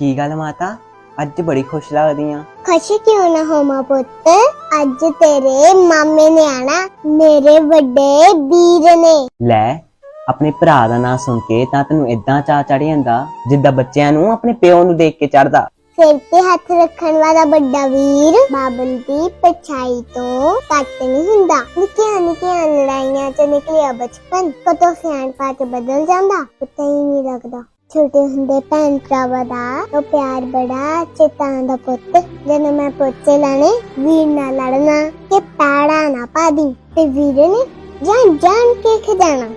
ਕੀ ਗੱਲ ਮਾਤਾ? ਅੱਜ ਬੜੀ ਖੁਸ਼ ਲੱਗਦੀ ਆ ਖੁਸ਼ ਕਿਉਂ ਨਾ ਹੋਵਾਂ ਪੁੱਤ? ਅੱਜ ਤੇਰੇ ਮਾਮੇ ਨੇ ਆਣਾ ਮੇਰੇ ਵੱਡੇ ਵੀਰ ਨੇ। ਲੈ ਆਪਣੇ ਭਰਾ ਦਾ ਨਾਂ ਸੁਣ ਕੇ ਤਾਂ ਤੈਨੂੰ ਇਦਾਂ ਚਾ ਚੜ ਜਾਂਦਾ ਜਿੱਦਾਂ ਬੱਚਿਆਂ ਨੂੰ ਆਪਣੇ ਪਿਓ ਨੂੰ ਦੇਖ ਕੇ ਚੜਦਾ ਸਿਰ ਤੇ ਹੱਥ ਰੱਖਣ ਵਾਲਾ ਵੱਡਾ ਵੀਰ ਬਾਬਲ ਦੀ ਪਛਾਈ ਤੋਂ ਘੱਟ ਨਹੀਂ ਹੁੰਦਾ। ਨਿੱਕੀਆਂ ਨਿੱਕੀਆਂ ਲੜਾਈਆਂ ਚ ਨਿਕਲਿਆ ਬਚਪਨ ਕਦੋਂ ਸਿਆਣਪਾ ਚ ਬਦਲ ਜਾਂਦਾ ਪਤਾ ਹੀ ਨਹੀਂ ਲੱਗਦਾ। ਛੋਟੇ ਹੁੰਦੇ ਭੈਣ ਭਰਾਵਾਂ ਦਾ ਉਹ ਪਿਆਰ ਬੜਾ ਚੇਤਾਂ ਦਾ ਪੁੱਤ। ਜਦੋਂ ਮੈਂ ਪੋਚੇ ਲਾਣੇ ਵੀਰ ਨਾਲ ਲੜਨਾ ਕਿ ਪੈੜਾ ਨਾ ਪਾਦੀ ਤੇ ਵੀਰ ਨੇ ਜਾਨ ਜਾਨ ਕੇ ਖਿਜਾਣਾ।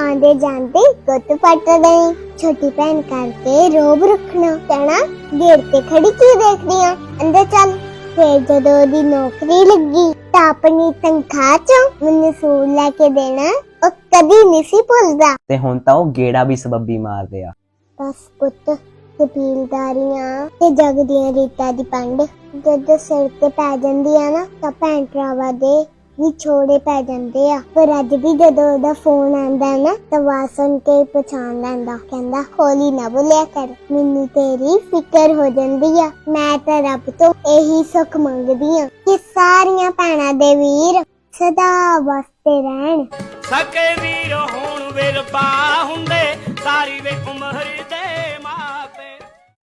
ਆਂਦੇ ਜਾਂਦੇ ਗੁੱਤ ਪੱਟ ਦੇਣੀ ਛੋਟੀ ਭੈਣ ਕਰਕੇ ਰੋਬ ਰੱਖਣਾ ਕਹਿਣਾ ਗੇਟ ਤੇ ਖੜੀ ਕੀ ਦੇਖਦੀ ਆ? ਅੰਦਰ ਚੱਲ। ਫੇਰ ਜਦੋਂ ਉਹਦੀ ਨੌਕਰੀ ਲੱਗੀ ਤਾਂ ਆਪਣੀ ਤਨਖਾਹ ਚੋਂ ਮੈਨੂੰ ਸੂਟ ਲੈ ਕੇ ਦੇਣਾ ਉਹ ਕਦੀ ਨਹੀਂ ਸੀ ਭੁੱਲਦਾ। ਤੇ ਹੁਣ ਤਾਂ ਉਹ ਗੇੜਾ ਵੀ ਸਬੱਬੀ ਮਾਰਦੇ ਆ। ਬਸ ਪੁੱਤ, ਕਬੀਲਦਾਰੀਆਂ ਤੇ ਜਗ ਦੀਆਂ ਰੀਤਾਂ ਦੀ ਪੰਡ ਜਦ ਸਿਰ ਤੇ ਪੈ ਜਾਂਦੀ ਆ ਨਾ, ਤਾਂ ਭੈਣ ਭਰਾਵਾਂ ਦੇ ਵਿਛੋੜੇ ਪੈ ਜਾਂਦੇ ਆ। ਪਰ ਅੱਜ ਵੀ ਜਦੋਂ ਉਹਦਾ ਫੋਨ ਆਂਦਾ ਨਾ, ਤਾਂ ਆਵਾਜ਼ ਕੇ ਪਛਾਣ ਲੈਂਦਾ। ਕਹਿੰਦਾ, ਹੌਲੀ ਨਾ ਬੋਲਿਆ ਕਰ, ਮੈਨੂੰ ਤੇਰੀ ਫਿਕਰ ਹੋ ਜਾਂਦੀ ਆ। ਮੈਂ ਤਾਂ ਰੱਬ ਤੋਂ ਇਹੀ ਸੁੱਖ ਮੰਗਦੀ ਆ ਕਿ ਸਾਰੀਆਂ ਭੈਣਾਂ ਦੇ ਵੀਰ ਸਦਾ ਵਸਤੇ ਰਹਿਣ। ਸਕੇ ਵੀਰ ਹੋਣ ਵਿਰਪਾ ਹੁੰਦੇ ਸਾਰੀ ਵੇ ਉਮਰ ਦੇ